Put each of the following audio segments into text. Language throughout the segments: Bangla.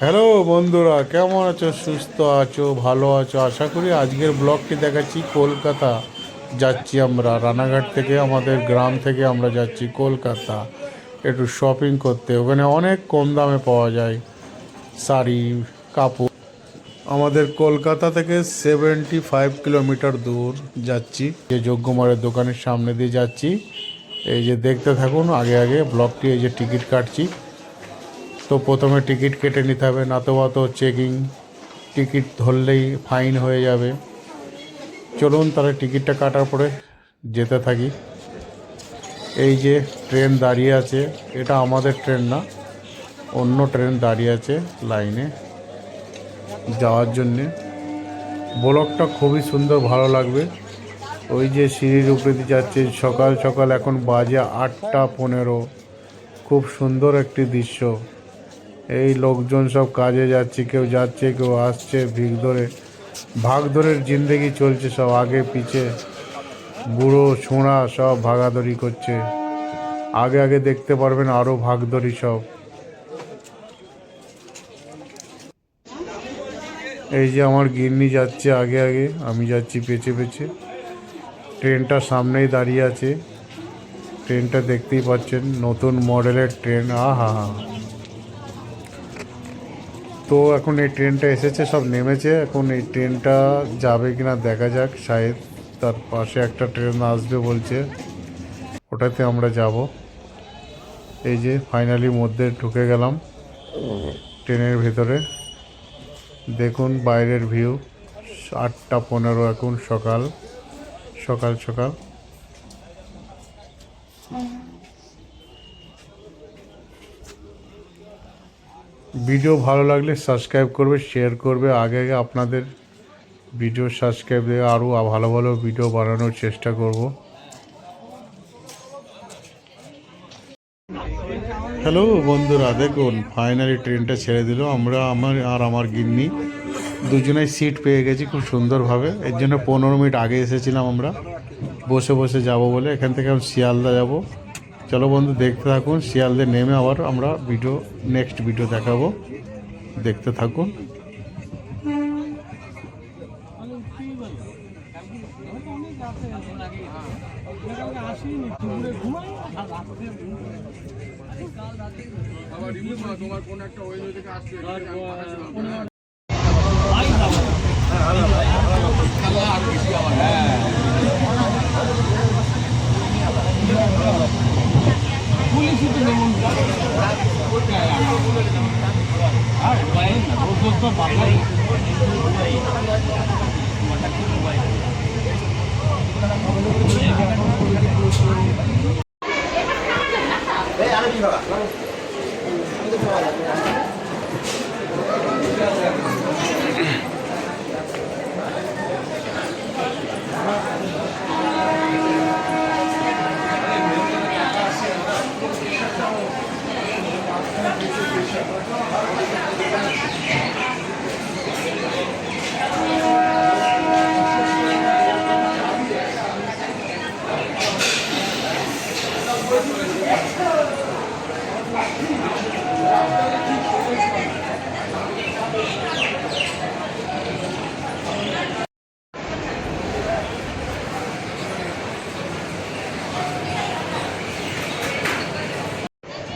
হ্যালো বন্ধুরা, কেমন আছো? সুস্থ আছো? ভালো আছো? আশা করি আজকের ব্লগটি দেখাচ্ছি কলকাতা। যাচ্ছি আমরা রানাঘাট থেকে, আমাদের গ্রাম থেকে আমরা যাচ্ছি কলকাতা। একটু শপিং করতে। ওখানে অনেক কম দামে পাওয়া যায় শাড়ি, কাপড়। আমাদের কলকাতা থেকে সেভেন্টি ফাইভ কিলোমিটার দূর যাচ্ছি। যে যজ্ঞমারের দোকানের সামনে দিয়ে যাচ্ছি। এই যে দেখতে থাকুন, আগে আগে ব্লকটি এই যে টিকিট কাটছি। তো প্রথমে টিকিট কেটে নিতে হবে, নতুবা তো চেকিং টিকিট ধরলেই ফাইন হয়ে যাবে। চলুন তাহলে টিকিটটা কাটার পরে যেতে থাকি। এই যে ট্রেন দাঁড়িয়ে আছে, এটা আমাদের ট্রেন না, অন্য ট্রেন দাঁড়িয়ে আছে লাইনে যাওয়ার জন্যে। ব্লকটা খুবই সুন্দর, ভালো লাগবে। ওই যে সিঁড়ির উপরে দিয়ে যাচ্ছে, সকাল সকাল এখন বাজে আটটা পনেরো। খুব সুন্দর একটি দৃশ্য। এই লোকজন সব কাজে যাচ্ছে, কেউ যাচ্ছে, কেউ আসছে ভিড় ধরে। ভাগ ধরে জিন্দেগি চলছে সব আগে পিছে। বুড়ো ছোঁড়া সব ভাগাদড়ি করছে। আগে আগে দেখতে পারবেন আরও ভাগদড়ি সব। এই যে আমার গিন্নি যাচ্ছে আগে আগে, আমি যাচ্ছি পেছে পেছে। ট্রেনটা সামনেই দাঁড়িয়ে আছে। ট্রেনটা দেখতেই পাচ্ছেন, নতুন মডেলের ট্রেন। আহা হা তো এখন এই ট্রেনটা এসেছে, সব নেমেছে। এখন এই ট্রেনটা যাবে কিনা দেখা যাক। শায়দ তার পাশে একটা ট্রেন আসবে বলছে। ওটাতে আমরা যাব। এই যে ফাইনালি মধ্যে ঢুকে গেলাম ট্রেনের ভেতরে। দেখুন বাইরের ভিউ, আটটা পনেরো এখন সকাল। সকাল সকাল। ভিডিও ভালো লাগলে সাবস্ক্রাইব করবে শেয়ার করবে। আগে আগে আপনাদের ভিডিও সাবস্ক্রাইব দিয়ে আরও ভালো ভালো ভিডিও বানানোর চেষ্টা করব। হ্যালো বন্ধুরা, দেখুন ফাইনালি ট্রেনটা ছেড়ে দিল। আমরা, আমার আর আমার গিন্নি দুজনেই সিট পেয়ে গেছি খুব সুন্দরভাবে। এর জন্য পনেরো মিনিট আগে এসেছিলাম আমরা। বসে বসে যাব বলে। এখান থেকে আমি শিয়ালদা যাব। চলো বন্ধু দেখতে থাকুন শিয়ালদের নেমে আবার আমরা ভিডিও নেক্সট ভিডিও দেখাবো। দেখতে থাকুন। আর どうも。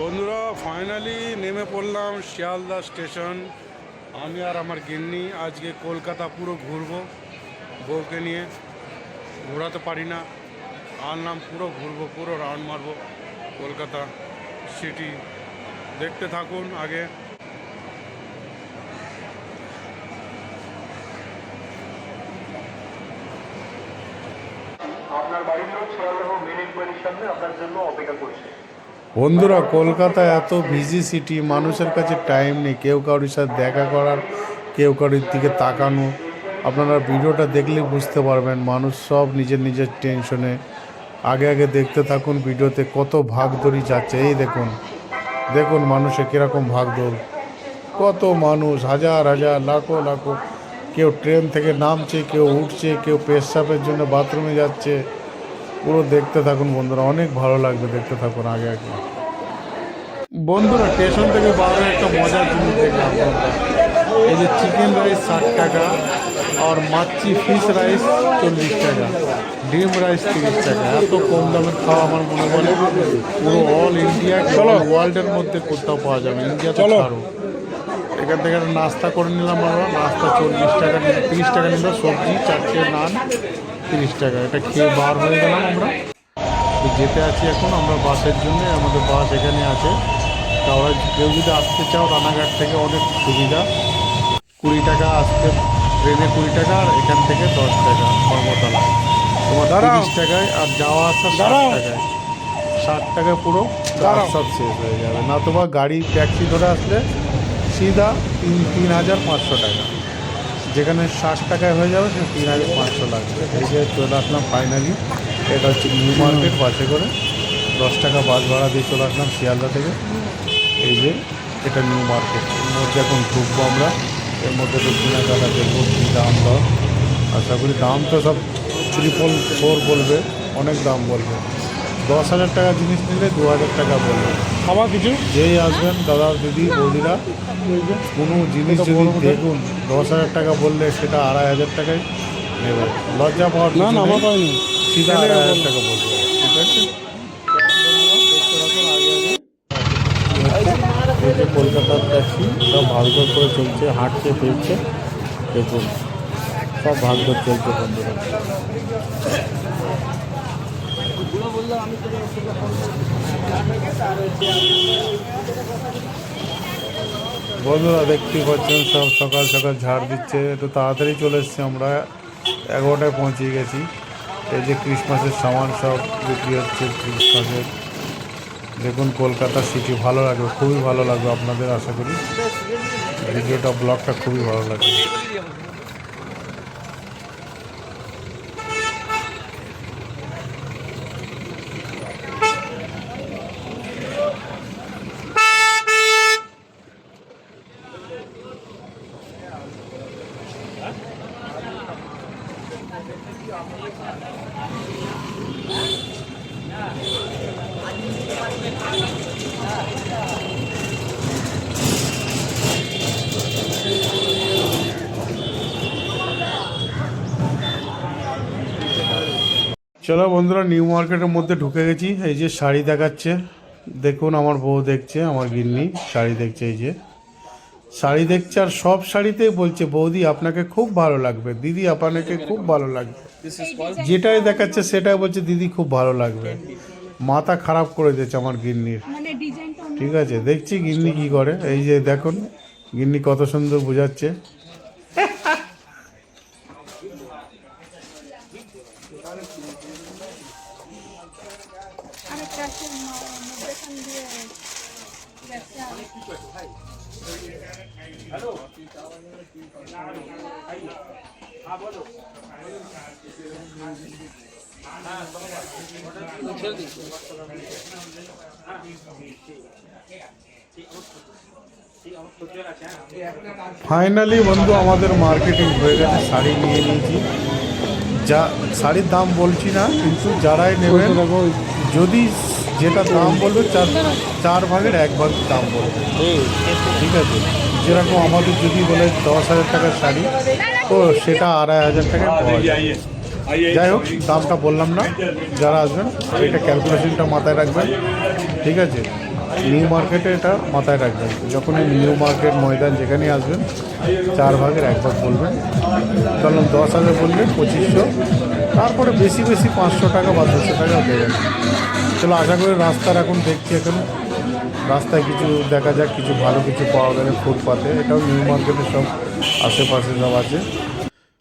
বন্ধুরা ফাইনালি নেমে পড়লাম শিয়ালদা স্টেশন। আমি আর আমার গিন্নি আজকে কলকাতা পুরো ঘুরবো বউকে নিয়ে। ঘোরাতে পারি না নাম পুরো ঘুরবো, পুরো রাউন্ড মারবো কলকাতা সিটি দেখতে থাকুন আগে। আপনার বাড়ির লোক শিয়ালদহ মেন সামনে আপনার জন্য অপেক্ষা করছে। বন্ধুরা, কলকাতা এত বিজি সিটি মানুষের কাছে টাইম নেই। কেউ কারোর সাথে দেখা করার, কেউ কারোর দিকে তাকানো। আপনারা ভিডিওটা দেখলে বুঝতে পারবেন, মানুষ সব নিজের নিজের টেনশনে আগে আগে দেখতে থাকুন ভিডিওতে কত ভাগদড়ি যাচ্ছে। এই দেখুন দেখুন মানুষে কীরকম ভাগদৌড়। কত মানুষ, হাজার হাজার, লাখো লাখো। কেউ ট্রেন থেকে নামছে, কেউ উঠছে, কেউ পেশাবের জন্য বাথরুমে যাচ্ছে। পুরো দেখতে থাকুন বন্ধুরা অনেক ভালো লাগবে দেখতে থাকুন আগে আগে। বন্ধুরা স্টেশন থেকে বাইরে একটা মজার জিনিস দেখলাম এই যে চিকেন রাইস ষাট টাকা আর মাছি ফিশ রাইস চল্লিশ টাকা ডিম রাইস তিরিশ টাকা। এত কম দামের খাওয়া আমার মনে বলে পুরো অল ইন্ডিয়া চলো। ওয়ার্ল্ডের মধ্যে কোথাও পাওয়া যাবে ইন্ডিয়া চলো। আরও এখান থেকে নাস্তা করে নিলাম আমরা। নাস্তা চল্লিশ টাকা তিরিশ টাকা নিল সবজি চারটে নান তিরিশ টাকা। এটা খেয়ে বার হয়ে গেলাম আমরা। যেতে আছি এখন আমরা বাসের জন্য। আমাদের বাস এখানে আছে। তাওরা কেউ যদি আসতে চাও রানাঘাট থেকে অনেক সুবিধা। কুড়ি টাকা আসতে ট্রেনে কুড়ি টাকা আর এখান থেকে দশ টাকা কর্মতলা। তোমার তিরিশ টাকায় আর যাওয়া আসা ষাট টাকায়। ষাট টাকা পুরো সব শেষ হয়ে যাবে। না তোমার গাড়ি ট্যাক্সি ধরে আসলে সিধা তিন তিন হাজার পাঁচশো টাকা। যেখানে ষাট টাকায় হয়ে যাবে সে তিন হাজার পাঁচশো লাগবে। এই যে চলে আসলাম ফাইনালি এটা হচ্ছে নিউ মার্কেট বাসে করে। দশ টাকা বাস ভাড়া দিয়ে চলে আসলাম শিয়ালদা থেকে। এই যে এটা নিউ মার্কেট এর মধ্যে এখন ঢুকবো আমরা। এর মধ্যে তো কেনাকাটা দেখব কী দাম দর। আশা করি দাম তো সব ট্রিপল ফোর বলবে, অনেক দাম বলবে। দশ হাজার টাকা জিনিস নিলে দু হাজার টাকা বলবে। খাবার কিছু? যেই আসবেন দাদা দিদি বৌদিরা কোনো জিনিস যদি দেখুন দশ হাজার টাকা বললে সেটা আড়াই হাজার টাকায় নেবে। লজ্জা পাওয়ার না না আমার। পাইনি সিধা আড়াই হাজার টাকা বলবে। ঠিক আছে? এই যে কলকাতার ট্যাক্সি সব ভাগদর করে চলছে হাঁটছে ফিরছে। দেখুন সব ভাগদর চলছে বন্ধুরা। বন্ধুরা, দেখতেই পাচ্ছেন, সব সকাল সকাল ঝাড় দিচ্ছে। একটু তাড়াতাড়ি চলে এসছি আমরা। এগারোটায় পৌঁছে গেছি। এই যে ক্রিসমাসের সামান সব বিক্রি হচ্ছে ক্রিসমাসের। দেখুন, কলকাতা সিটি ভালো লাগবে খুবই ভালো লাগবে আপনাদের, আশা করি। ভিডিওটা, ব্লগটা খুবই ভালো লাগবে চলো বন্ধুরা নিউ মার্কেটের মধ্যে ঢুকে গেছি। এই যে শাড়ি দেখাচ্ছে দেখুন আমার বউ দেখছে আমার গিন্নি শাড়ি দেখছে এই যে। শাড়ি দেখছে আর সব শাড়িতেই বলছে বৌদি আপনাকে খুব ভালো লাগবে দিদি আপনাকে খুব ভালো লাগবে। যেটাই দেখাচ্ছে সেটাই বলছে দিদি খুব ভালো লাগবে। মাথা খারাপ করে দিয়েছে আমার গিন্নির। মানে ঠিক আছে দেখছি গিন্নি কি করে। এই যে দেখুন গিন্নি কত সুন্দর বোঝাচ্ছে। ফাইনালি বন্ধু আমাদের মার্কেটিং হয়ে গেছে শাড়ি নিয়ে নিয়েছি। যা শাড়ির দাম বলছি না কিন্তু যারাই নেবেন যদি যেটা দাম বলবে, চার চার ভাগের এক ভাগ দাম বলবে। ঠিক আছে? যেরকম আমাদের যদি বলে দশ হাজার টাকার শাড়ি, তো সেটা আড়াই হাজার যায়। যাই হোক, দামটা বললাম না, যারা আসবেন, এটা ক্যালকুলেশনটা মাথায় রাখবেন। ঠিক আছে? নিউ মার্কেটে এটা মাথায় রাখবেন। যখন যখনই নিউ মার্কেট ময়দান যেখানেই আসবেন, চার ভাগের এক ভাগ বলবেন। কারণ দশ হাজার বললেন পঁচিশশো, তারপরে বেশি বেশি পাঁচশো টাকা বা দুশো টাকা দেবেন চলো, আশা করি রাস্তার এখন দেখছি এখন। রাস্তায় কিছু দেখা যাক, কিছু ভালো কিছু পাওয়া গেলে ফুটপাতে। এটাও নিউ মার্কেটের সব আশেপাশে সব আছে।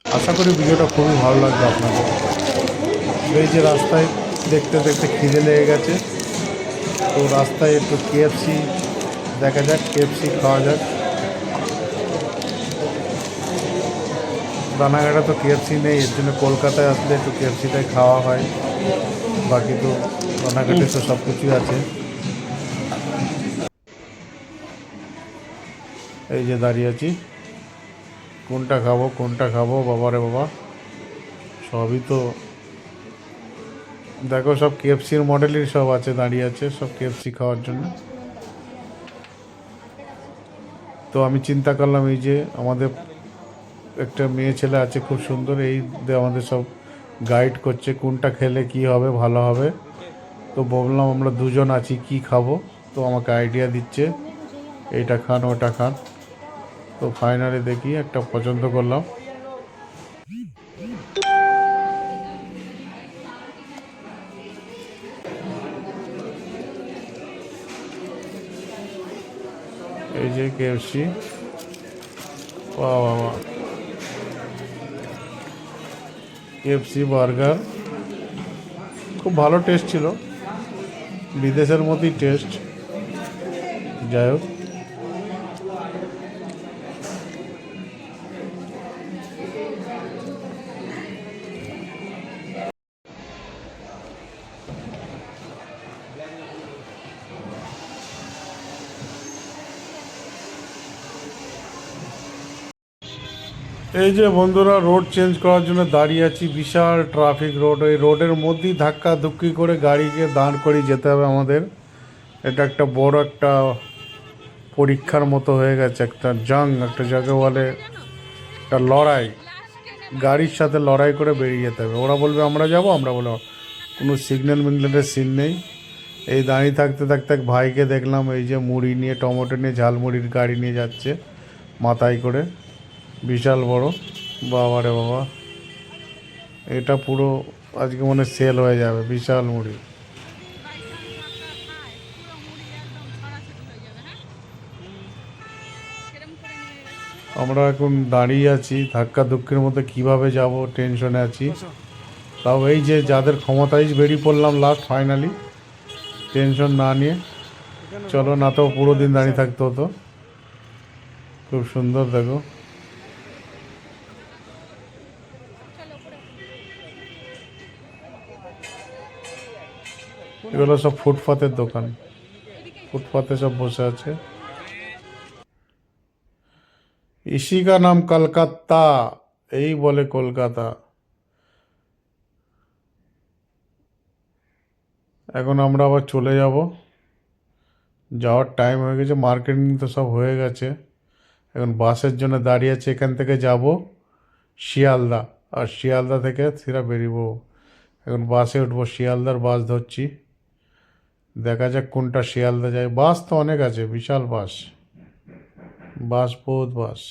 আশা করি ভিডিওটা খুবই ভালো লাগবে আপনাদের। এই যে রাস্তায় দেখতে দেখতে খিদে লেগে গেছে। তো রাস্তায় একটু কেএফসি দেখা যাক কেএফসি খাওয়া যাক। রানাঘাটে তো কেএফসি নেই, এর জন্য কলকাতায় আসলে একটু কেএফসিটাই খাওয়া হয়। বাকি তো রানাঘাটে তো সব কিছুই আছে। এই যে দাঁড়িয়ে আছি। কোনটা খাব কোনটা খাব বাবারে বাবা। সবই তো দেখো, সব কেএফসির মডেলই সব আছে, দাঁড়িয়ে আছে, সব কেএফসি খাওয়ার জন্য। তো আমি চিন্তা করলাম, এই যে আমাদের একটা মেয়ে ছেলে আছে, খুব সুন্দর, এই আমাদের সব গাইড করছে, কোনটা খেলে কি হবে, ভালো হবে। তো বললাম আমরা দুজন আছি, কি খাব? তো আমাকে আইডিয়া দিচ্ছে, এইটা খান, ওটা খান। তো ফাইনালি দেখি, একটা পছন্দ করলাম। এই যে বাহ বাহ কেএফসি বার্গার খুব ভালো টেস্ট ছিল। বিদেশের মতোই টেস্ট যাই হোক। এই যে বন্ধুরা রোড চেঞ্জ করার জন্য দাঁড়িয়ে আছি, বিশাল ট্রাফিক রোড ওই রোডের মধ্যেই ধাক্কা ধুক্কি করে গাড়িকে দাঁড় করিয়ে যেতে হবে আমাদের। এটা একটা বড় একটা পরীক্ষার মতো হয়ে গেছে, একটা জং, একটা জায়গায় বলে একটা লড়াই। গাড়ির সাথে লড়াই করে বেরিয়ে যেতে হবে। ওরা বলবে, আমরা যাব? আমরা বলব কোনো সিগন্যাল মিগন্যালের সিন নেই। এই দাঁড়িয়ে থাকতে থাকতে এক ভাইকে দেখলাম, এই যে মুড়ি নিয়ে, টমেটো নিয়ে, ঝালমুড়ির গাড়ি নিয়ে যাচ্ছে মাথায় করে। বিশাল বড়। বাবা রে বাবা। এটা পুরো আজকে মনে সেল হয়ে যাবে বিশাল মুড়ি। আমরা এখন দাঁড়িয়ে আছি ধাক্কা ধুক্কির মধ্যে কীভাবে যাব টেনশনে আছি। তাও এই যে যাদের ক্ষমতায় বেরিয়ে পড়লাম লাস্ট ফাইনালি টেনশন না নিয়ে। চলো না তো পুরো দিন দাঁড়িয়ে থাকতে হতো। খুব সুন্দর দেখো। এগুলো সব ফুটপাতের দোকান। ফুটপাতে সব বসে আছে। ইসি কা নাম কলকাতা, এই বলে কলকাতা। এখন আমরা আবার চলে যাব। যাওয়ার টাইম হয়ে গেছে মার্কেটিং তো সব হয়ে গেছে। এখন বাসের জন্য দাঁড়িয়ে আছে, এখান থেকে যাব শিয়ালদা। আর শিয়ালদা থেকে সিরা বেরিয়েবো এখন বাসে উঠবো, শিয়ালদার বাস ধরছি। দেখা যাক কোনটা শিয়ালদা যায়। বাস তো অনেক আছে বিশাল বাস। বাস বহুত বাস।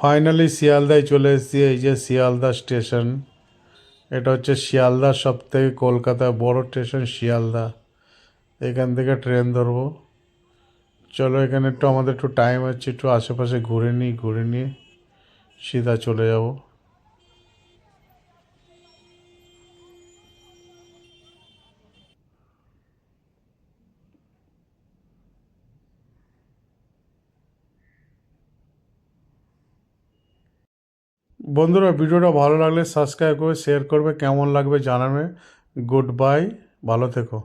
ফাইনালি শিয়ালদায় চলে এসেছি, এই যে শিয়ালদা স্টেশন এটা হচ্ছে শিয়ালদা সব থেকে কলকাতা, বড় স্টেশন শিয়ালদা এখান থেকে ট্রেন ধরবো। চলো, এখানে একটু আমাদের একটু টাইম আছে, একটু আশেপাশে ঘুরে নিই, ঘুরে নিয়ে সিধা চলে যাব। বন্ধুরা, ভিডিওটা ভালো লাগলে সাবস্ক্রাইব করে শেয়ার করবে, কেমন লাগবে জানাবে। গুড বাই ভালো থেকো।